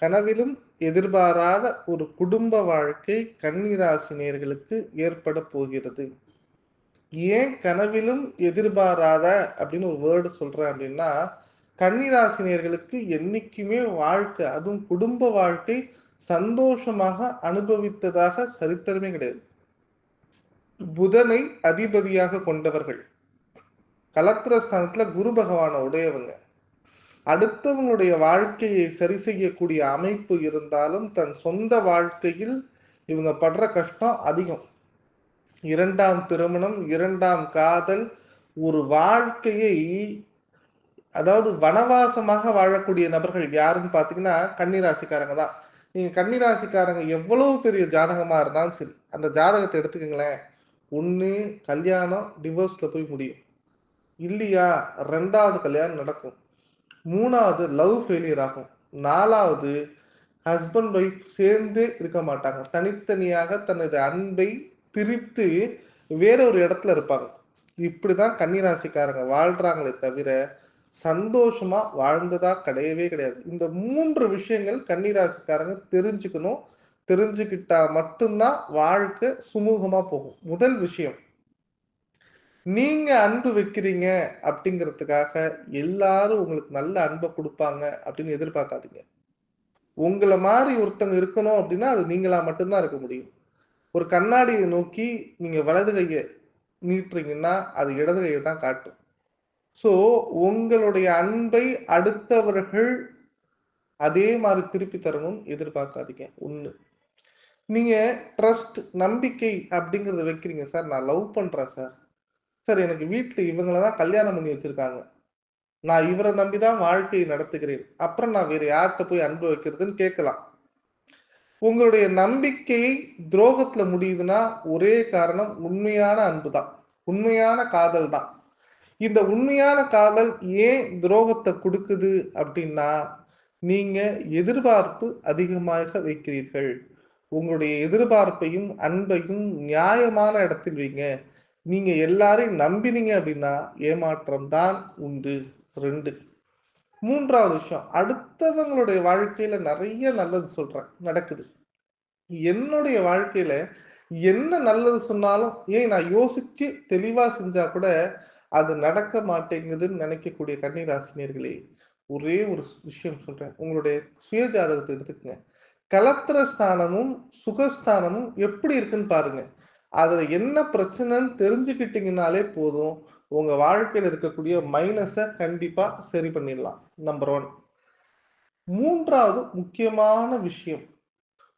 கனவிலும் எதிர்பாராத ஒரு குடும்ப வாழ்க்கை கன்னிராசினியர்களுக்கு ஏற்பட போகிறது. ஏன் கனவிலும் எதிர்பாராத அப்படின்னு ஒரு வேர்டு சொல்றேன் அப்படின்னா கன்னிராசினியர்களுக்கு என்னைக்குமே வாழ்க்கை அதுவும் குடும்ப வாழ்க்கை சந்தோஷமாக அனுபவித்ததாக சரித்திரமே கிடையாது. புதனை அதிபதியாக கொண்டவர்கள். கலத்திரஸ்தானத்துல குரு பகவான உடையவங்க. அடுத்தவங்களுடைய வாழ்க்கையை சரி செய்யக்கூடிய அமைப்பு இருந்தாலும் தன் சொந்த வாழ்க்கையில் இவங்க படுற கஷ்டம் அதிகம். இரண்டாம் திருமணம் இரண்டாம் காதல் ஒரு வாழ்க்கையை அதாவது வனவாசமாக வாழக்கூடிய நபர்கள் யாருன்னு பார்த்தீங்கன்னா கன்னிராசிக்காரங்க தான். நீங்கள் கன்னிராசிக்காரங்க எவ்வளவு பெரிய ஜாதகமாக இருந்தாலும் சரி அந்த ஜாதகத்தை எடுத்துக்கங்களேன். ஒன்று கல்யாணம் டிவோர்ஸில் போய் முடியும். இல்லையா ரெண்டாவது கல்யாணம் நடக்கும். மூணாவது லவ் ஃபெயிலியர் ஆகும். நாலாவது ஹஸ்பண்ட் ஒய்ஃப் சேர்ந்தே இருக்க மாட்டாங்க. தனித்தனியாக தனது அன்பை பிரித்து வேற ஒரு இடத்துல இருப்பாங்க. இப்படிதான் கன்னிராசிக்காரங்க வாழ்றாங்களே தவிர சந்தோஷமா வாழ்ந்ததா கிடையவே கிடையாது. இந்த மூன்று விஷயங்கள் கன்னிராசிக்காரங்க தெரிஞ்சுக்கணும். தெரிஞ்சுக்கிட்டா மட்டும்தான் வாழ்க்கை சுமூகமா போகும். முதல் விஷயம் நீங்க அன்பு வைக்கிறீங்க அப்படிங்கிறதுக்காக எல்லாரும் உங்களுக்கு நல்ல அன்பை கொடுப்பாங்க அப்படின்னு எதிர்பார்க்காதீங்க. உங்களை மாதிரி ஒருத்தங்க இருக்கணும் அப்படின்னா அது நீங்களா மட்டும்தான் இருக்க முடியும். ஒரு கண்ணாடியை நோக்கி நீங்க வலது கையை நீட்டுறீங்கன்னா அது இடது கையை தான் காட்டும். ஸோ உங்களுடைய அன்பை அடுத்தவர்கள் அதே மாதிரி திருப்பி தரணும்னு எதிர்பார்க்காதீங்க. ஒன்று நீங்க ட்ரஸ்ட் நம்பிக்கை அப்படிங்கிறத வைக்கிறீங்க சார். நான் லவ் பண்றேன் சார். சார் எனக்கு வீட்டுல இவங்கள தான் கல்யாணம் பண்ணி வச்சிருக்காங்க. நான் இவரை நம்பிதான் வாழ்க்கையை நடத்துகிறேன். அப்புறம் நான் வேற யார்கிட்ட போய் அன்பு வைக்கிறதுன்னு கேட்கலாம். உங்களுடைய நம்பிக்கையை துரோகத்துல முடியுதுன்னா ஒரே காரணம் உண்மையான அன்பு தான் உண்மையான காதல் தான் இந்த உண்மையான காதல் ஏன் துரோகத்தை கொடுக்குது அப்படின்னா நீங்க எதிர்பார்ப்பு அதிகமாக வைக்கிறீர்கள். உங்களுடைய எதிர்பார்ப்பையும் அன்பையும் நியாயமான இடத்தில் வைங்க. நீங்க எல்லாரையும் நம்பினீங்க அப்படின்னா ஏமாற்றம் தான் உண்டு. ரெண்டு. மூன்றாவது விஷயம் அடுத்தவங்களுடைய வாழ்க்கையில நிறைய நல்லது சொல்றேன். நடக்குது. என்னுடைய வாழ்க்கையில என்ன நல்லது சொன்னாலும் ஏன் நான் யோசிச்சு தெளிவா செஞ்சா கூட அது நடக்க மாட்டேங்குதுன்னு நினைக்கக்கூடிய கன்னிராசினியர்களே ஒரே ஒரு விஷயம் சொல்றேன். உங்களுடைய சுயஜாதகத்தை எடுத்துக்கங்க. கலத்திர ஸ்தானமும் சுகஸ்தானமும் எப்படி இருக்குன்னு பாருங்க. அதுல என்ன பிரச்சனைன்னு தெரிஞ்சுக்கிட்டீங்கனாலே போதும். உங்க வாழ்க்கையில் இருக்கக்கூடிய மைனஸை கண்டிப்பா சரி பண்ணிடலாம். நம்பர் ஒன் மூன்றாவது முக்கியமான விஷயம்.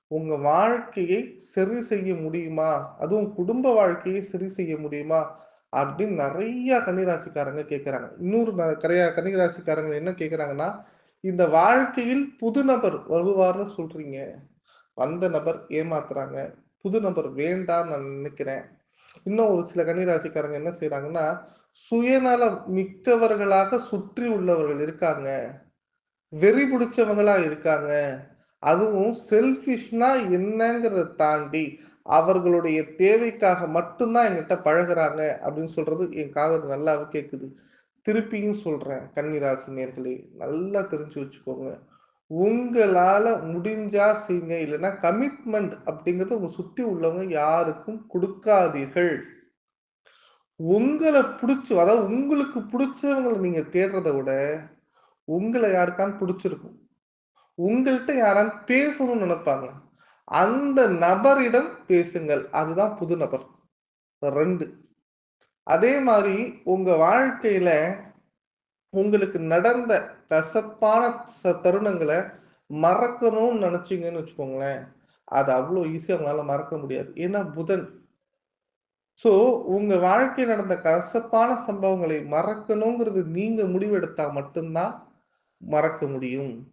உங்க வாழ்க்கையை சரி செய்ய முடியுமா? அதுவும் குடும்ப வாழ்க்கையை சரி செய்ய முடியுமா? அப்படின்னு நிறைய கன்னிராசிக்காரங்க கேட்கிறாங்க இன்னொரு நிறைய கன்னிராசிக்காரங்க என்ன கேட்கிறாங்கன்னா இந்த வாழ்க்கையில் புது நபர் வருவார்னு சொல்றீங்க. வந்த நபர் ஏமாத்துறாங்க. புது நபர் வேண்டாம்னு நான் நினைக்கிறேன். இன்னும் ஒரு சில கன்னிராசிக்காரங்க என்ன செய்யறாங்கன்னா சுயநலம் மிக்கவர்களாக சுற்றி உள்ளவர்கள் இருக்காங்க. வெறி பிடிச்சவங்களா இருக்காங்க. அதுவும் செல்ஃபிஷ்னா என்னங்கிறத தாண்டி அவர்களுடைய தேவைக்காக மட்டும்தான் என்கிட்ட பழகுறாங்க அப்படின்னு சொல்றது என் காதல் நல்லாவே கேட்குது திருப்பியும் சொல்றேன் கன்னிராசி நேர்களே நல்லா தெரிஞ்சு வச்சுக்கோங்க. உங்களால முடிஞ்சா செய்யுங்க. இல்லைன்னா கமிட்மெண்ட் அப்படிங்கறத உங்க சுத்தி உள்ளவங்க யாருக்கும் கொடுக்காதீர்கள். உங்களை பிடிச்சி அதாவது உங்களுக்கு பிடிச்சவங்களை நீங்க தேடுறதை விட உங்களை யாருக்கான்னு பிடிச்சிருக்கும். உங்கள்கிட்ட யாரான்னு பேசணும்னு நினைப்பாங்க. அந்த நபரிடம் பேசுங்கள். அதுதான் புது நபர். ரெண்டு. அதே மாதிரி உங்க வாழ்க்கையில உங்களுக்கு நடந்த கசப்பான ச- தருணங்களை மறக்கணும்னு நினைச்சிங்கன்னு வச்சுக்கோங்களேன். அது அவ்வளோ ஈஸியாக உங்களால் மறக்க முடியாது. ஏன்னா புதன். ஸோ உங்கள் வாழ்க்கை நடந்த கசப்பான சம்பவங்களை மறக்கணுங்கிறது நீங்கள் முடிவெடுத்தால் மட்டும்தான் மறக்க முடியும்.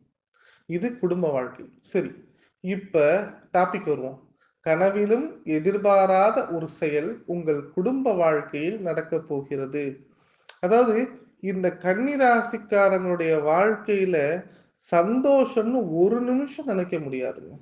இது குடும்ப வாழ்க்கை. சரி இப்போ டாபிக் வருவோம். கனவிலும் எதிர்பாராத ஒரு செயல் உங்கள் குடும்ப வாழ்க்கையில் நடக்க போகிறது. அதாவது இந்த கன்னிராசிக்காரங்களுடைய வாழ்க்கையில சந்தோஷம்னு ஒரு நிமிஷம் நினைக்க முடியாதுங்க.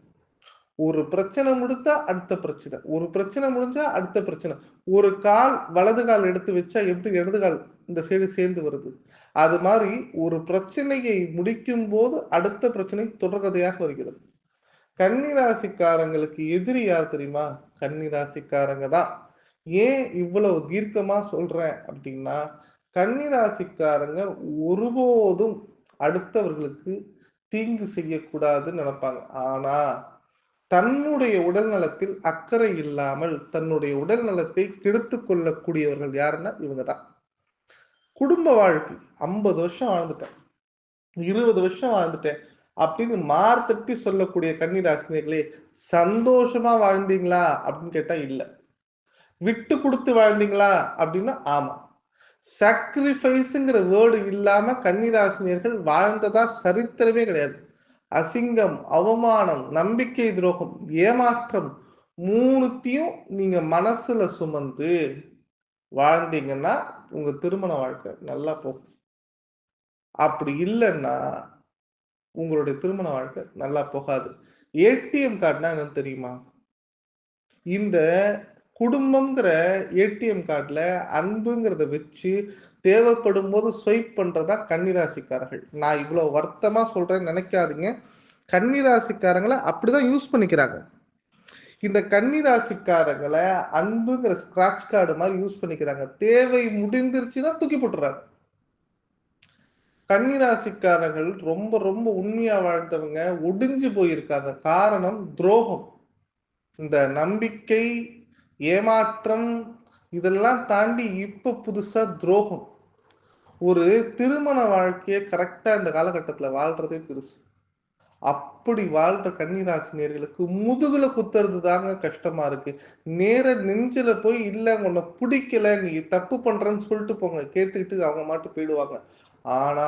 ஒரு பிரச்சனை முடிஞ்சா அடுத்த பிரச்சனை ஒரு பிரச்சனை முடிஞ்சா அடுத்த பிரச்சனை. ஒரு கால் வலது கால் எடுத்து வச்சா எப்படி இடது கால் இந்த சைடு சேர்ந்து வருது? அது மாதிரி ஒரு பிரச்சனையை முடிக்கும் போது அடுத்த பிரச்சனை தொடர்கதையாக வருகிறது. கன்னிராசிக்காரங்களுக்கு எதிரி யார் தெரியுமா? கன்னிராசிக்காரங்க தான். ஏன் இவ்வளவு தீர்க்கமா சொல்றேன் அப்படின்னா கன்னிராசிக்காரங்க ஒருபோதும் அடுத்தவர்களுக்கு தீங்கு செய்யக்கூடாதுன்னு நினைப்பாங்க. ஆனா தன்னுடைய உடல் நலத்தில் அக்கறை இல்லாமல் தன்னுடைய உடல் நலத்தை கெடுத்து கொள்ளக்கூடியவர்கள் யாருன்னா இவங்க தான் குடும்ப வாழ்க்கை. ஐம்பது வருஷம் வாழ்ந்துட்டேன். இருபது வருஷம் வாழ்ந்துட்டேன் அப்படின்னு மார்த்தட்டி சொல்லக்கூடிய கன்னிராசினியர்களே சந்தோஷமா வாழ்ந்தீங்களா அப்படின்னு கேட்டா இல்லை. விட்டு கொடுத்து வாழ்ந்தீங்களா அப்படின்னா ஆமா. சாக்ரிஃபைஸுங்கிற வேர்டு இல்லாம கன்னிராசினியர்கள் வாழ்ந்ததா சரித்திரமே கிடையாது. அசிங்கம் அவமானம் நம்பிக்கை துரோகம் ஏமாற்றம் மூணுத்தையும் நீங்க மனசுல சுமந்து வாழ்ந்தீங்கன்னா உங்க திருமண வாழ்க்கை நல்லா போகும். அப்படி இல்லைன்னா உங்களுடைய திருமண வாழ்க்கை நல்லா போகாது. ஏடிஎம் கார்டுனா என்னன்னு தெரியுமா? இந்த குடும்பம்ங்கிற ஏடிஎம் கார்டில் அன்புங்கிறத வச்சு தேவைப்படும் போது ஸ்வைப் பண்ணுறதா கன்னிராசிக்காரர்கள். நான் இவ்வளோ வருத்தமாக சொல்கிறேன்னு நினைக்காதீங்க. கன்னிராசிக்காரங்களை அப்படிதான் யூஸ் பண்ணிக்கிறாங்க. இந்த கன்னிராசிக்காரங்களை அன்புங்கிற ஸ்க்ராட்ச் கார்டு மாதிரி யூஸ் பண்ணிக்கிறாங்க. தேவை முடிந்துருச்சுன்னா தூக்கி போட்டுறாங்க. கன்னிராசிக்காரர்கள் ரொம்ப ரொம்ப உண்மையாக வாழ்ந்தவங்க ஒடிஞ்சு போயிருக்காங்க. காரணம் துரோகம். இந்த நம்பிக்கை ஏமாற்றம் இதெல்லாம் தாண்டி இப்போ புதுசாக துரோகம். ஒரு திருமண வாழ்க்கையை கரெக்டாக இந்த காலகட்டத்தில் வாழ்றதே பெருசு. அப்படி வாழ்ற கன்னிராசினியர்களுக்கு முதுகுல குத்துறது தாங்க கஷ்டமா இருக்கு. நேர நெஞ்சில போய் இல்ல உன்னை பிடிக்கல நீ தப்பு பண்றேன்னு சொல்லிட்டு போங்க. கேட்டுக்கிட்டு அவங்க மாட்டு போயிடுவாங்க. ஆனா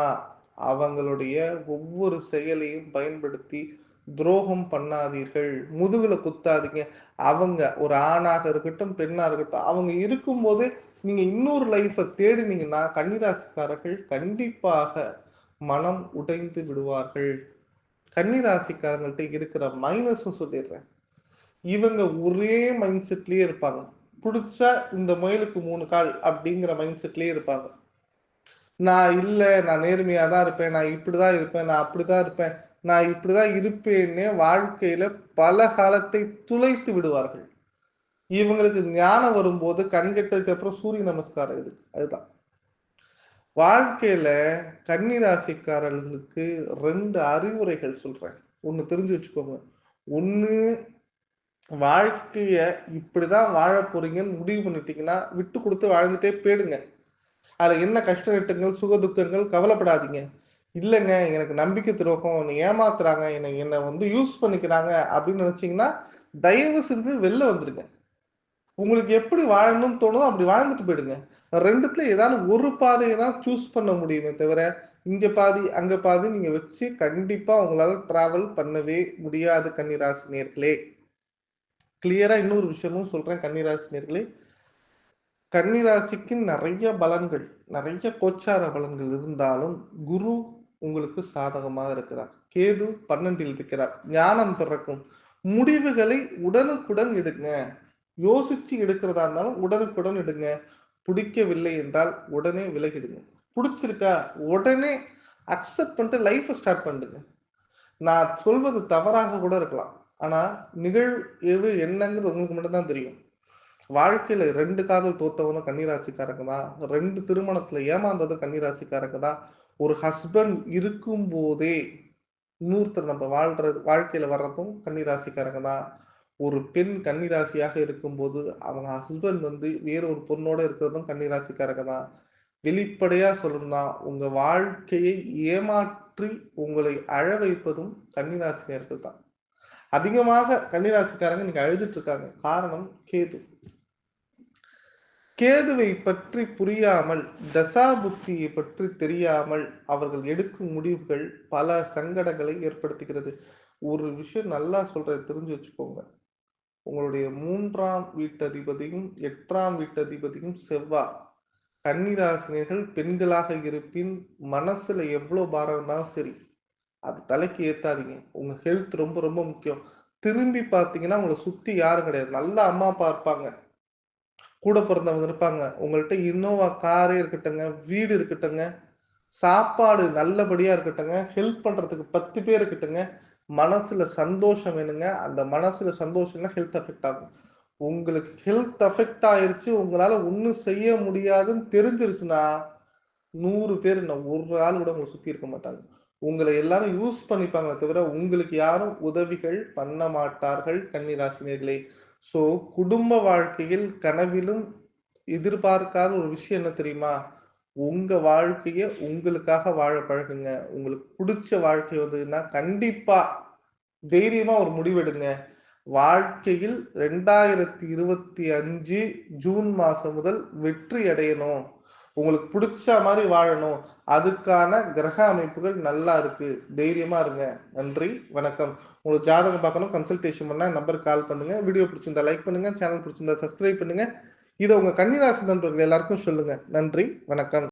அவங்களுடைய ஒவ்வொரு செயலையும் பயன்படுத்தி துரோகம் பண்ணாதீர்கள் முதுகுல குத்தாதீங்க. அவங்க ஒரு ஆணாக இருக்கட்டும் பெண்ணா இருக்கட்டும் அவங்க இருக்கும்போது நீங்க இன்னொரு லைஃபை தேடினீங்கன்னா கன்னிராசிக்காரர்கள் கண்டிப்பாக மனம் உடைந்து விடுவார்கள். கன்னிராசிக்காரங்கள்ட்ட இருக்கிற மைனஸும் சொல்லிடுறேன். இவங்க ஒரே மைண்ட் செட்லயே இருப்பாங்க. பிடிச்சா இந்த மயிலுக்கு மூணு கால் அப்படிங்கிற மைண்ட் செட்லயே இருப்பாங்க. நான் இல்லை நான் நேர்மையா தான் இருப்பேன் நான் இப்படிதான் இருப்பேன் நான் அப்படிதான் இருப்பேன் நான் இப்படிதான் இருப்பேன்னு வாழ்க்கையில பல காலத்தை துளைத்து விடுவார்கள். இவங்களுக்கு ஞானம் வரும்போது கண் கெட்டதுக்கு அப்புறம் சூரிய நமஸ்காரம் இருக்கு. அதுதான். வாழ்க்கையில கன்னிராசிக்காரர்களுக்கு ரெண்டு அறிவுரைகள் சொல்றேன். ஒண்ணு தெரிஞ்சு வச்சுக்கோங்க. ஒண்ணு வாழ்க்கைய இப்படிதான் வாழ போறீங்கன்னு முடிவு பண்ணிட்டீங்கன்னா விட்டு கொடுத்து வாழ்ந்துட்டே போயிடுங்க. அதுல என்ன கஷ்ட நட்டங்கள் சுக துக்கங்கள் கவலைப்படாதீங்க. இல்லைங்க எனக்கு நம்பிக்கை துரோகம். என்னை ஏமாத்துறாங்க என்னை என்னை வந்து யூஸ் பண்ணிக்கிறாங்க அப்படின்னு நினைச்சீங்கன்னா தயவு செஞ்சு வெளில வந்துடுங்க உங்களுக்கு எப்படி வாழணும்னு தோணுதோ அப்படி வாழ்ந்துட்டு போயிடுங்க. ரெண்டுத்துல ஏதாவது ஒரு பாதையை தான் சூஸ் பண்ண முடியுமே தவிர இங்க பாதி அங்க பாதி நீங்க வச்சு கண்டிப்பா உங்களால டிராவல் பண்ணவே முடியாது கன்னிராசி நேர்களே. கிளியரா இன்னொரு விஷயமும் சொல்றேன் கன்னிராசி நேர்களே. கன்னிராசிக்கு நிறைய பலன்கள் நிறைய கோச்சார பலன்கள் இருந்தாலும் குரு உங்களுக்கு சாதகமாக இருக்கிறார். கேது பன்னெண்டில் இருக்கிறார். ஞானம் பிறக்கும். முடிவுகளை உடனுக்குடன் எடுங்க. யோசிச்சு எடுக்கிறதா இருந்தாலும் உடனுக்குடன் எடுங்க. பிடிக்கவில்லை என்றால் உடனே விலகிடுங்க. பிடிச்சிருக்கா? உடனே அக்செப்ட் பண்ணிட்டு லைஃப்பை ஸ்டார்ட் பண்ணுங்க. நான் சொல்வது தவறாக கூட இருக்கலாம். ஆனா நிகழ்வு என்னங்கிறது உங்களுக்கு மட்டும்தான் தெரியும். வாழ்க்கையில ரெண்டு காதல் தோத்தவனும் கன்னிராசிக்காரங்க தான். ரெண்டு திருமணத்துல ஏமாந்ததும் கன்னிராசிக்காரங்க தான். ஒரு ஹஸ்பண்ட் இருக்கும் போதே இன்னொருத்தர் நம்ம வாழ்ற வாழ்க்கையில வர்றதும் கன்னிராசிக்காரங்க தான். ஒரு பெண் கன்னிராசியாக இருக்கும்போது அவங்க ஹஸ்பண்ட் வந்து வேற ஒரு பொண்ணோட இருக்கிறதும் கன்னிராசிக்காரங்க தான். வெளிப்படையா சொல்லணும்னா உங்க வாழ்க்கையை ஏமாற்றி உங்களை அழ வைப்பதும் கன்னிராசினியர்கள் தான். அதிகமாக கன்னிராசிக்காரங்க இன்னைக்கு அழுதுட்டு இருக்காங்க. காரணம் கேது. கேதுவை பற்றி புரியாமல் தசா புத்தியை பற்றி தெரியாமல் அவர்கள் எடுக்கும் முடிவுகள் பல சங்கடங்களை ஏற்படுத்துகிறது. ஒரு விஷயம் நல்லா சொல்றதை தெரிஞ்சு வச்சுக்கோங்க. உங்களுடைய மூன்றாம் வீட்டதிபதியும் எட்டாம் வீட்டதிபதியும் செவ்வா. கன்னிராசினியர்கள் பெண்களாக இருப்பின் மனசுல எவ்வளவு பாரம் இருந்தாலும் சரி அது தலைக்கு ஏத்தாதீங்க. உங்க ஹெல்த் ரொம்ப ரொம்ப முக்கியம். திரும்பி பார்த்தீங்கன்னா உங்களை சுத்தி யாரும் கிடையாது. நல்ல அம்மா அப்பா இருப்பாங்க. கூட பிறந்தவங்க இருப்பாங்க. உங்கள்கிட்ட இன்னோவா காரே இருக்கட்டுங்க வீடு இருக்கட்டுங்க சாப்பாடு நல்லபடியா இருக்கட்டுங்க ஹெல்ப் பண்றதுக்கு பத்து பேர் இருக்கட்டுங்க மனசுல சந்தோஷம் வேணுங்க. அந்த மனசுல சந்தோஷம்னா ஹெல்த் அஃபெக்ட் ஆகும். உங்களுக்கு ஹெல்த் அஃபெக்ட் ஆயிடுச்சு உங்களால ஒன்றும் செய்ய முடியாதுன்னு தெரிஞ்சிருச்சுன்னா நூறு பேர் நான் ஒரு ஆள் கூட உங்களை சுத்தி இருக்க மாட்டாங்க. உங்களை எல்லாரும் யூஸ் பண்ணிப்பாங்களே தவிர உங்களுக்கு யாரும் உதவிகள் பண்ண மாட்டார்கள் கன்னிராசினியர்களே. ஸோ குடும்ப வாழ்க்கையில் கனவிலும் எதிர்பார்க்காத ஒரு விஷயம் என்ன தெரியுமா? உங்க வாழ்க்கைய உங்களுக்காக வாழ பழகுங்க. உங்களுக்கு பிடிச்ச வாழ்க்கை வந்ததுன்னா கண்டிப்பா தைரியமா ஒரு முடிவெடுங்க. வாழ்க்கையில் ரெண்டாயிரத்தி இருபத்தி அஞ்சு ஜூன் மாசம் முதல் வெற்றி அடையணும். உங்களுக்கு பிடிச்ச மாதிரி வாழணும். அதுக்கான கிரக அமைப்புகள் நல்லா இருக்கு. தைரியமா இருங்க. நன்றி வணக்கம். உங்களுக்கு ஜாதகம் பார்க்கணும் கன்சல்டேஷன் பண்ண நம்பருக்கு கால் பண்ணுங்க. வீடியோ பிடிச்சிருந்தா லைக் பண்ணுங்க. சேனல் பிடிச்சிருந்தா சப்ஸ்கிரைப் பண்ணுங்க. இதை உங்க கன்னிராசி நண்பர்கள் எல்லாருக்கும் சொல்லுங்க. நன்றி வணக்கம்.